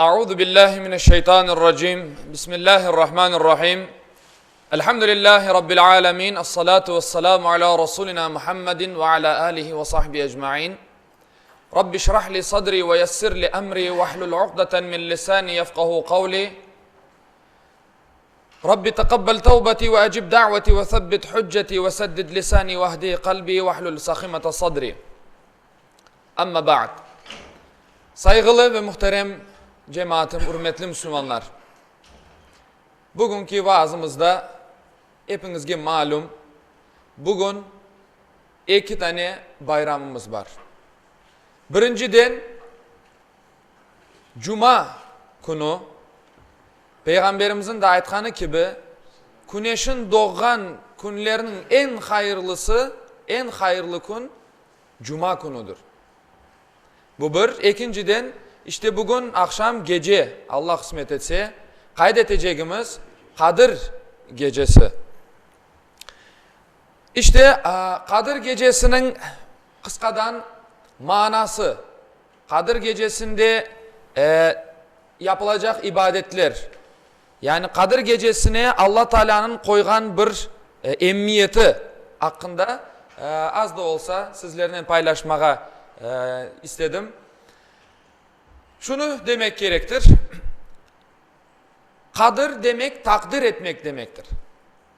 أعوذ بالله من الشيطان الرجيم. بسم الله الرحمن الرحيم. الحمد لله رب العالمين الصلاة والسلام على رسولنا محمد وعلى آله وصحبه أجمعين. رب اشرح لي صدري ويسر لي أمري واحلل عقدة من لساني يفقه قولي. رب تقبل توبتي وأجب دعوتي وثبت حجتي وسدد لساني واهدي قلبي واحلل سخيمة صدري. أما بعد Saygılı ve cemaatim, hürmetli Müslümanlar. Bugünkü vaazımızda hepinizge malum bugün iki tane bayramımız var. Birinciden Cuma kunu Peygamberimizin de aytkanı gibi güneşin doğan günlerinin en hayırlısı, en hayırlı gün Cuma kunudur. Bu bir. ikinciden işte bugün akşam gece Allah kısmet etse kaydedeceğimiz Kadir gecesi. İşte e, Kadir gecesinin kıskadan manası, Kadir gecesinde e, yapılacak ibadetler, yani Kadir gecesine Allah Teala'nın koygan bir e, emmiyeti hakkında e, az da olsa sizlerle paylaşmaya e, istedim. Şunu demek gerektir. Kadir demek takdir etmek demektir.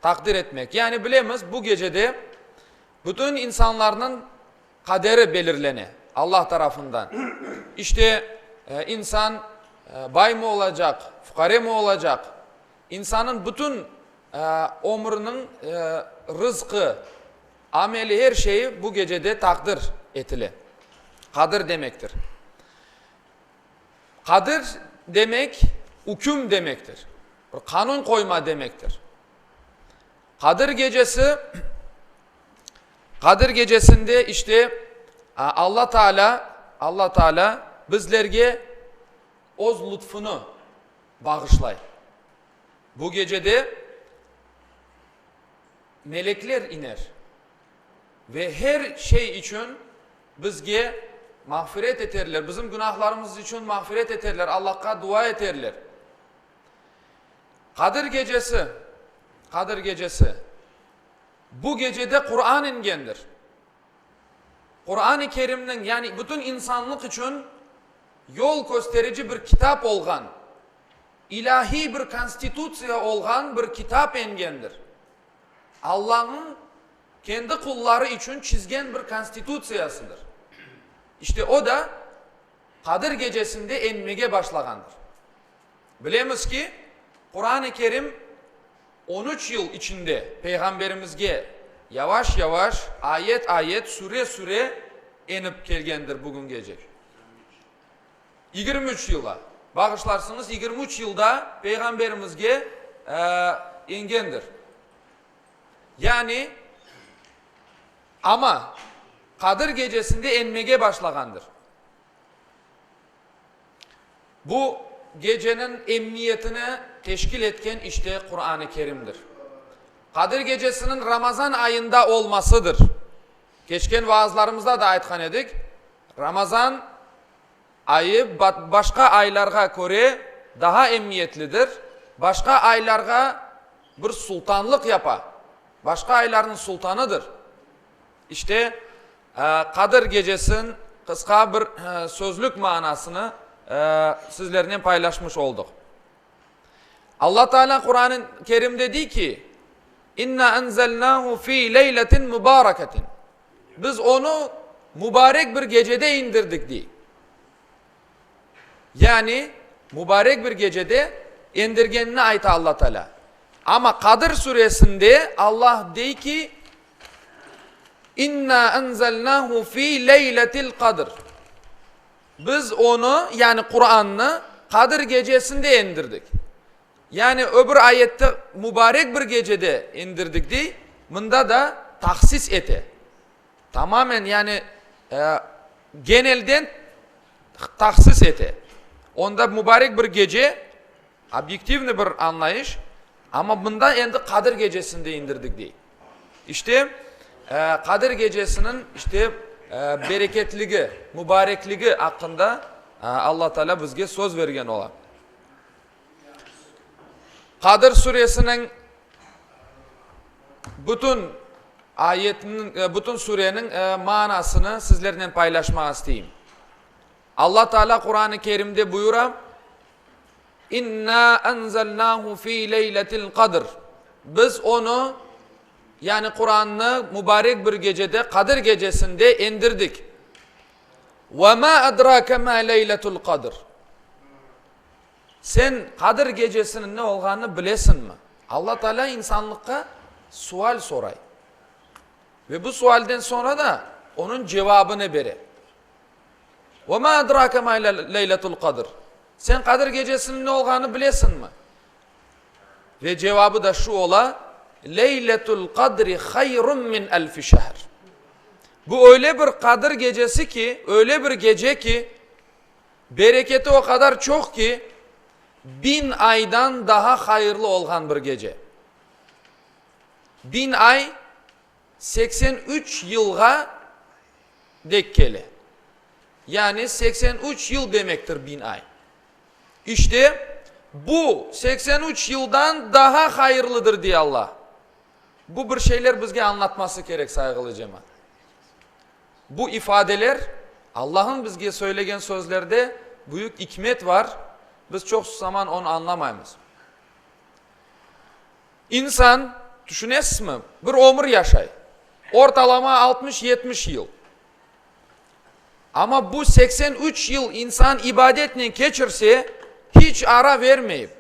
Takdir etmek. Yani bilemiz bu gecede bütün insanların kaderi belirlene Allah tarafından. İşte e, insan e, bay mı olacak, fukare mi olacak? İnsanın bütün e, ömrünün e, rızkı, ameli her şeyi bu gecede takdir etili. Kadir demektir. Kadir demek hüküm demektir. Kanun koyma demektir. Kadir gecesi Kadir gecesinde işte Allah Teala Allah Teala bizlerge oz lütfunu bağışlay. Bu gecede melekler iner ve her şey için bizge mağfiret eterler. Bizim günahlarımız için mağfiret eterler. Allah'a dua eterler. Kadir gecesi Kadir gecesi bu gecede Kur'an ingendir. Kur'an-ı Kerim'nin yani bütün insanlık için yol gösterici bir kitap olgan, ilahi bir konstitüsiya olgan bir kitap engendir. Allah'ın kendi kulları için çizgen bir konstitüsiyasıdır. İşte o da Kadir gecesinde enmege başlagandır. Bilemiz ki Kur'an-ı Kerim 13 yıl içinde peygamberimizge yavaş yavaş ayet ayet süre süre enip gelgendir bugün gece. 23 yıla. Bağışlarsınız 23 yılda peygamberimizge e, ingendir. Yani ama Kadir gecesinde enmege başlagandır. Bu gecenin emniyetini teşkil etken işte Kur'an-ı Kerim'dir. Kadir gecesinin Ramazan ayında olmasıdır. Geçken vaazlarımızda da aytkan edik. Ramazan ayı başka aylarga göre daha emniyetlidir. Başka aylarga bir sultanlık yapa. Başka ayların sultanıdır. İşte Kadir gecesin kıska bir e, sözlük manasını e, sizlerle paylaşmış olduk. Allah Teala Kur'an-ı Kerim'de dedi ki İnna enzelnahu fi leyletin mübareketin. Biz onu mübarek bir gecede indirdik diye. Yani mübarek bir gecede indirgenine ait Allah Teala. Ama Kadir suresinde Allah dey ki İnna enzelnahu fi leyletil kadr. Biz onu yani Kur'an'ı Kadir gecesinde indirdik. Yani öbür ayette mübarek bir gecede indirdik diye bunda da taksis ete. Tamamen yani e, genelden taksis ete. Onda mübarek bir gece objektifni bir anlayış ama bunda endi Kadir gecesinde indirdik diye. İşte e, Kadir gecesinin işte e, bereketligi, mübarekligi hakkında e, Allah Teala bizge söz vergen ola. Kadir suresinin bütün ayetinin, e, bütün surenin e, manasını sizlerle paylaşmak isteyeyim. Allah Teala Kur'an-ı Kerim'de buyurar, İnna enzelnahu fi leyletil kadr. Biz onu yani Kur'an'ı mübarek bir gecede Kadir gecesinde indirdik. Ve ma adrake ma leyletul kadr. Sen Kadir gecesinin ne olduğunu bilesin mi? Allah Teala insanlıkka sual soray. Ve bu sualden sonra da onun cevabını bere. Ve ma adrake ma leyletul kadr. Sen Kadir gecesinin ne olduğunu bilesin mi? Ve cevabı da şu ola. Leyletul kadri hayrun min elfi şehr. Bu öyle bir Kadir gecesi ki, öyle bir gece ki, bereketi o kadar çok ki, bin aydan daha hayırlı olan bir gece. Bin ay 83 yılga dek kele. Yani 83 yıl demektir bin ay. İşte bu 83 yıldan daha hayırlıdır diye Allah. Bu bir şeyler bizge anlatması gerek saygılı cemaat. Bu ifadeler Allah'ın bizge söylegen sözlerde büyük hikmet var. Biz çok zaman onu anlamayız. İnsan düşünesiz mi? Bir ömür yaşay. Ortalama 60-70 yıl. Ama bu 83 yıl insan ibadetle geçirse hiç ara vermeyip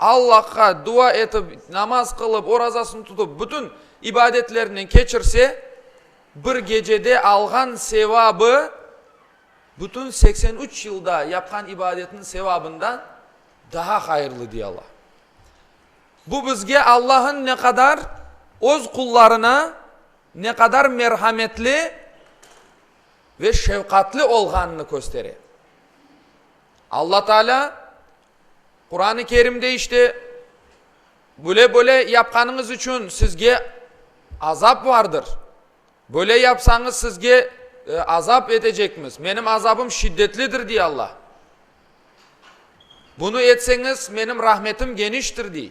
Allah'a dua etip namaz kılıp orazasını tutup bütün ibadetlerinden geçirse bir gecede algan sevabı bütün 83 yılda yapan ibadetin sevabından daha hayırlı diye Allah. Bu bizge Allah'ın ne kadar öz kullarına ne kadar merhametli ve şefkatli olganını gösterir. Allah Teala Kur'an-ı Kerim'de işte böyle böyle yapkanınız için sizge azap vardır. Böyle yapsanız sizge e, azap edecekmiz. Benim azabım şiddetlidir diye Allah. Bunu etseniz benim rahmetim geniştir diye.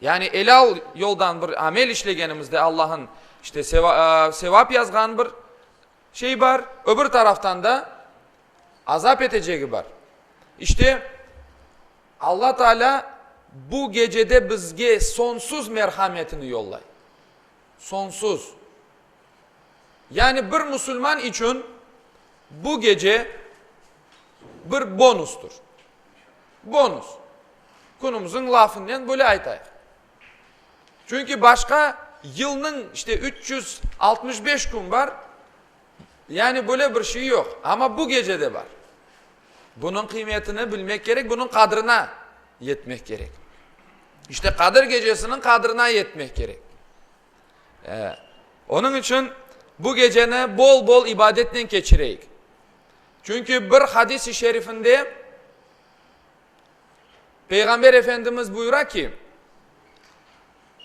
Yani elal yoldan bir amel işlegenimizde Allah'ın işte seva, e, sevap yazgan bir şey var. Öbür taraftan da azap edeceği var. İşte Allah Teala bu gecede bizge sonsuz merhametini yollay. Sonsuz. Yani bir Müslüman için bu gece bir bonustur. Bonus. Konumuzun lafından böyle aytayıq. Çünkü başka yılının işte 365 gün var. Yani böyle bir şey yok. Ama bu gecede var. Bunun kıymetini bilmek gerek, bunun kadrına yetmek gerek. İşte Kadir gecesinin kadrına yetmek gerek. Ee, onun için bu geceni bol bol ibadetle geçireyik. Çünkü bir hadis-i şerifinde Peygamber Efendimiz buyurar ki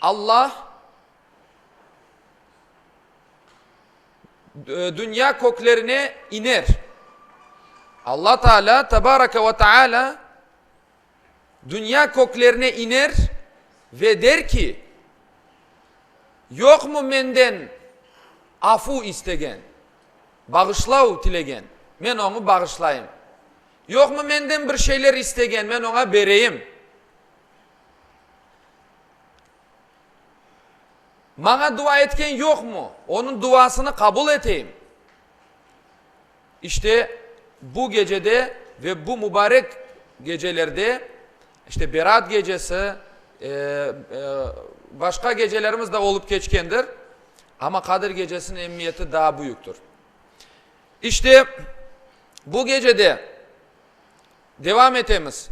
Allah dünya köklerine iner. Allah Teala Tebareke ve Teala dünya köklerine iner ve der ki yok mu menden afu istegen bağışlav tilegen men onu bağışlayayım yok mu menden bir şeyler istegen men ona bereyim Bana dua etken yok mu? Onun duasını kabul edeyim. İşte bu gecede ve bu mübarek gecelerde işte Berat gecesi e, e, başka gecelerimiz de olup geçkendir. Ama Kadir gecesinin emniyeti daha büyüktür. İşte bu gecede devam etemiz.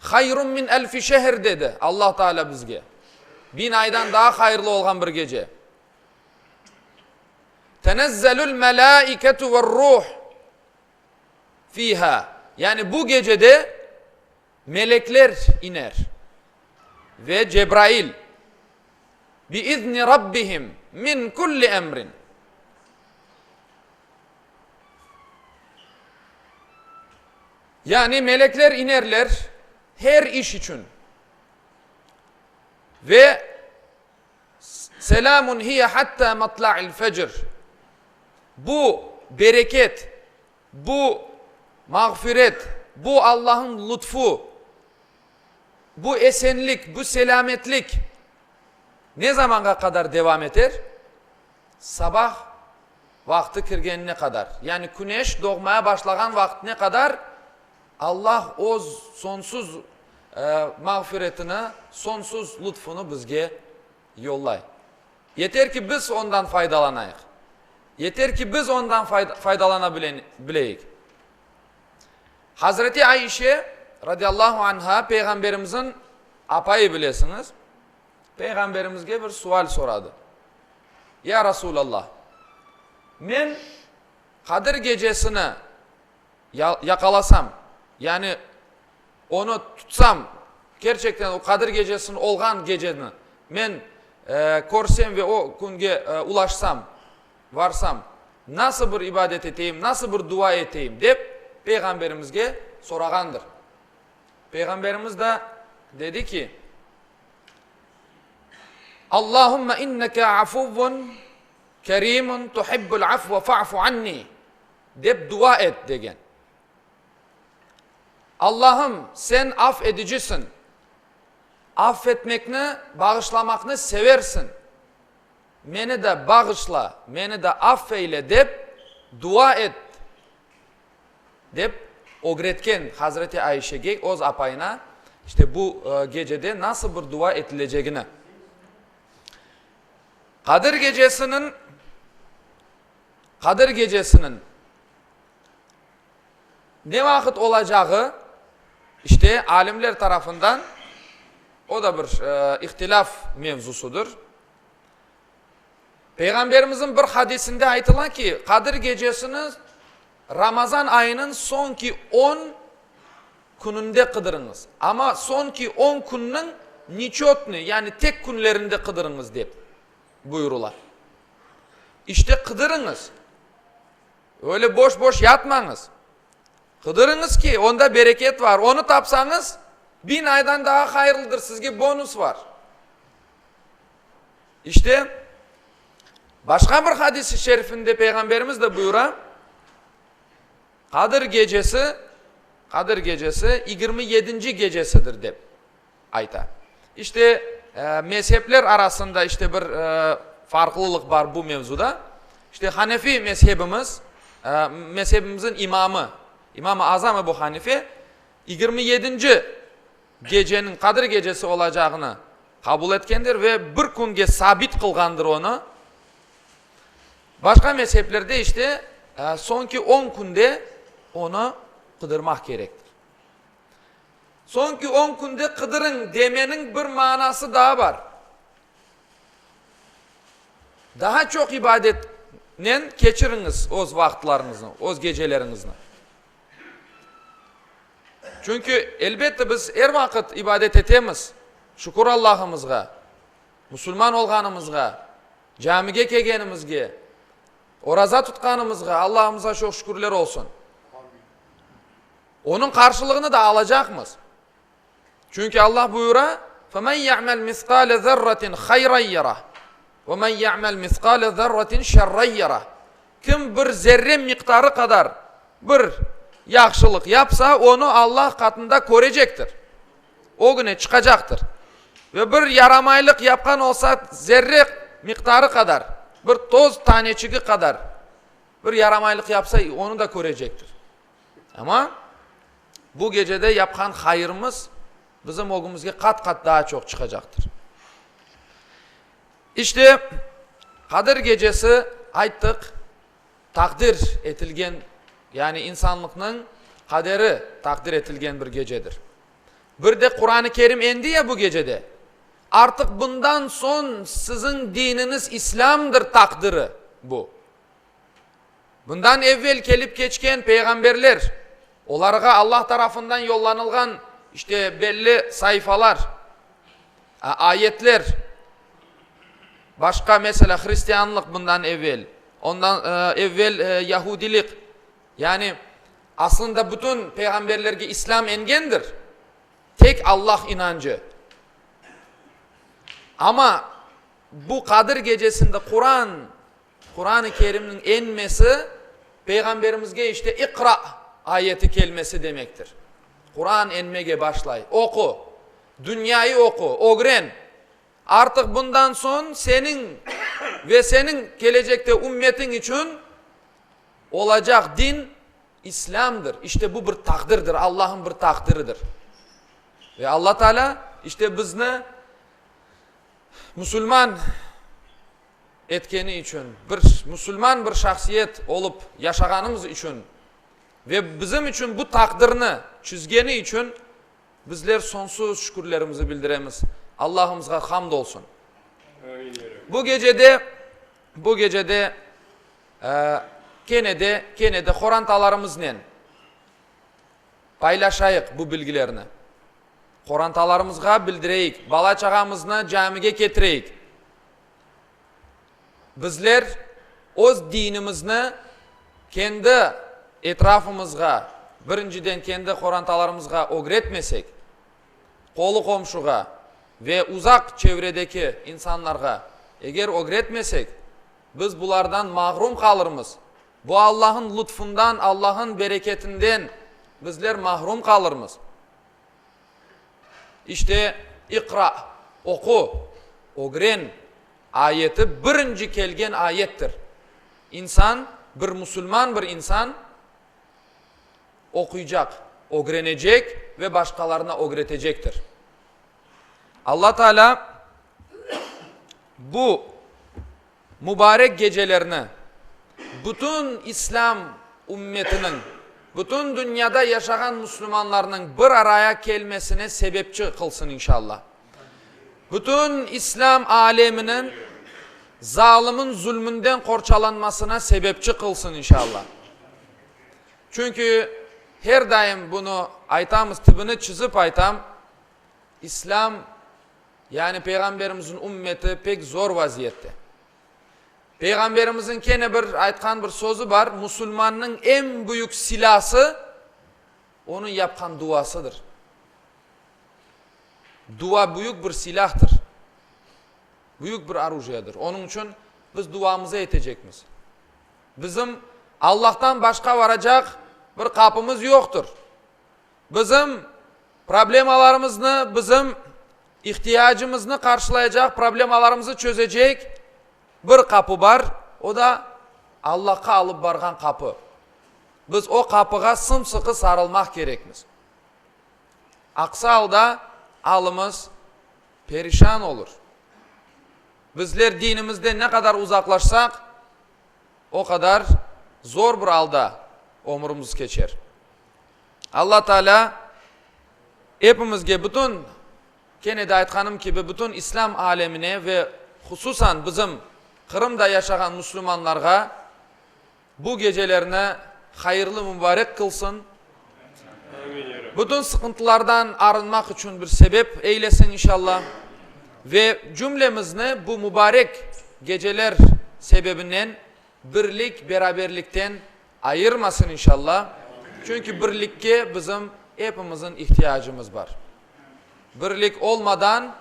Hayrun min elfi şehir dedi Allah Teala bizge. Bin aydan daha hayırlı olan bir gece. Tenezzelül melâiketu ve ruh fiha. Yani bu gecede melekler iner. Ve Cebrail bi izni rabbihim min kulli emrin. Yani melekler inerler her iş için. Ve selamun hiye hatta matla'il fecr. Bu bereket, bu mağfiret, bu Allah'ın lütfu, bu esenlik, bu selametlik ne zamana kadar devam eder? Sabah vakti kirgenine kadar. Yani güneş doğmaya başlayan vaktine kadar Allah o sonsuz e, mağfiretini, sonsuz lütfunu bizge yollay. Yeter ki biz ondan faydalanayıq. Yeter ki biz ondan fayda, faydalanabileyik. Hazreti Ayşe radıyallahu anha peygamberimizin apayı bilesiniz. Peygamberimizge bir sual soradı. Ya Resulallah, men Kadir gecesini ya- yakalasam, yani onu tutsam, gerçekten o Kadir gecesinin olgan geceni men e, korsam ve o günge e, ulaşsam, varsam, nasıl bir ibadet eteyim, nasıl bir dua eteyim dep peygamberimizge soragandır. Peygamberimiz de dedi ki Allahümme inneke afuvun kerimun tuhibbul afve fa'fu anni dep dua et degen. Allah'ım sen affedicisin. Affetmekni, bağışlamakni seversin. Meni de bağışla, meni de affeyle dep dua et. Dep ogretken Hazreti Ayşe'ge oz apayına işte bu e, gecede nasıl bir dua etileceğini. Kadir gecesinin Kadir gecesinin ne vakit olacağı işte alimler tarafından o da bir e, ihtilaf mevzusudur. Peygamberimizin bir hadisinde aytılan ki Kadir gecesini Ramazan ayının sonki 10 gününde kıdırınız. Ama sonki 10 günün niçotni yani tek günlerinde kıdırınız deyip buyurular. İşte kıdırınız. Öyle boş boş yatmanız. Kıdırınız ki onda bereket var. Onu tapsanız bin aydan daha hayırlıdır sizge bonus var. İşte başka bir hadisi şerifinde peygamberimiz de buyura Kadir gecesi Kadir gecesi 27. gecesidir de ayta. İşte e, mezhepler arasında işte bir e, farklılık var bu mevzuda. İşte Hanefi mezhebimiz, e, mezhebimizin imamı, İmam-ı Azam Ebu Hanife 27. gecenin Kadir gecesi olacağını kabul etkendir ve bir kunge sabit kılgandır onu. Başka mezheplerde işte e, sonki 10 kunde onu kıdırmak gerektir. Sonki 10 kunde kıdırın demenin bir manası daha var. Daha çok ibadetle geçiriniz oz vaktlarınızı, oz gecelerinizi. Çünkü elbette biz her vakit ibadet etemiz. Şükür Allah'ımızga, Müslüman olganımızga, camiye kelgenimizge, oraza tutkanımızga Allah'ımıza çok şükürler olsun. Onun karşılığını da alacakmız. Çünkü Allah buyura فَمَنْ يَعْمَلْ مِثْقَالَ ذَرَّةٍ خَيْرًا يَرَهُ وَمَنْ يَعْمَلْ مِثْقَالَ ذَرَّةٍ شَرًّا يَرَهُ Kim bir zerre miktarı kadar bir yaxşılık yapsa onu Allah katında koruyacaktır. O güne çıkacaktır. Ve bir yaramaylık yapkan olsa zerre miktarı kadar, bir toz taneciki kadar bir yaramaylık yapsa onu da koruyacaktır. Ama bu gecede yapkan hayırımız bizim ogumuzga kat kat daha çok çıkacaktır. İşte Kadir gecesi ayttık takdir etilgen yani insanlıkның kaderi takdir etilgen bir gecedir. Bir de Kur'an-ı Kerim endi ya bu gecede. Artık bundan son sizin dininiz İslam'dır takdiri bu. Bundan evvel gelip geçken peygamberler, onlara Allah tarafından yollanılgan işte belli sayfalar, ayetler, başka mesela Hristiyanlık bundan evvel, ondan e, evvel e, Yahudilik, yani aslında bütün peygamberlerge İslam engendir. Tek Allah inancı. Ama bu Kadir gecesinde Kur'an, Kur'an-ı Kerim'in enmesi peygamberimizge işte ikra ayeti kelimesi demektir. Kur'an enmege başlay. Oku. Dünyayı oku. Ogren. Artık bundan son senin ve senin gelecekte ümmetin için olacak din İslam'dır. İşte bu bir takdirdir. Allah'ın bir takdiridir. Ve Allah Teala işte bizni Müslüman etkeni için, bir Müslüman bir şahsiyet olup yaşaganımız için ve bizim için bu takdirini çizgeni için bizler sonsuz şükürlerimizi bildiremiz. Allah'ımıza hamd olsun. Bu gecede bu gecede e, kenede kenede Korantalarımızla paylaşayık bu bilgilerini. Korantalarımızga bildireyik, bala çağamızını camige getireyik. Bizler öz dinimizni kendi etrafımızga, birinciden kendi korantalarımızga öğretmesek, kolu komşuga ve uzak çevredeki insanlarga eğer öğretmesek, biz bulardan mahrum kalırmız. Bu Allah'ın lütfundan, Allah'ın bereketinden bizler mahrum kalırmız. İşte ikra, oku, ogren ayeti birinci kelgen ayettir. İnsan, bir Müslüman bir insan okuyacak, ogrenecek ve başkalarına ogretecektir. Allah Teala bu mübarek gecelerini bütün İslam ümmetinin bütün dünyada yaşayan Müslümanlarının bir araya gelmesine sebepçi kılsın inşallah. Bütün İslam aleminin zalimin zulmünden korçalanmasına sebepçi kılsın inşallah. Çünkü her daim bunu aytamız tibini çizip aytam İslam yani Peygamberimizin ümmeti pek zor vaziyette. Peygamberimizin kene bir aytkan bir sözü var. Müslümanın en büyük silahı onun yapkan duasıdır. Dua büyük bir silahtır. Büyük bir arujiyadır. Onun için biz duamıza yetecekmiz. Bizim Allah'tan başka varacak bir kapımız yoktur. Bizim problemalarımızı, bizim ihtiyacımızı karşılayacak, problemalarımızı çözecek bir kapı var. O da Allah'a alıp bargan kapı. Biz o kapıga sımsıkı sarılmak gerekmiz. Aksi halda alımız perişan olur. Bizler dinimizde ne kadar uzaklaşsak o kadar zor bir alda omurumuz geçer. Allah Teala hepimizge bütün gene de gibi bütün İslam alemine ve hususan bizim Kırım'da yaşayan Müslümanlarga bu gecelerine hayırlı mübarek kılsın. Bütün sıkıntılardan arınmak için bir sebep eylesin inşallah. Ve cümlemizni bu mübarek geceler sebebinden birlik, beraberlikten ayırmasın inşallah. Çünkü birlikке bizim hepimizin ihtiyacımız var. Birlik olmadan,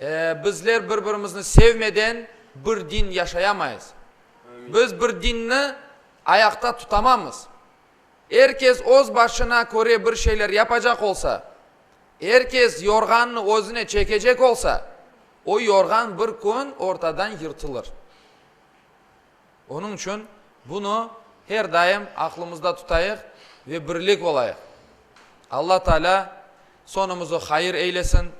e, bizler birbirimizni sevmeden bir din yaşayamayız. Biz bir dinni ayakta tutamamız. Herkes öz başına göre bir şeyler yapacak olsa, herkes yorganını özüne çekecek olsa, o yorgan bir gün ortadan yırtılır. Onun için bunu her daim aklımızda tutayıq ve birlik olayıq. Allah Teala sonumuzu hayır eylesin.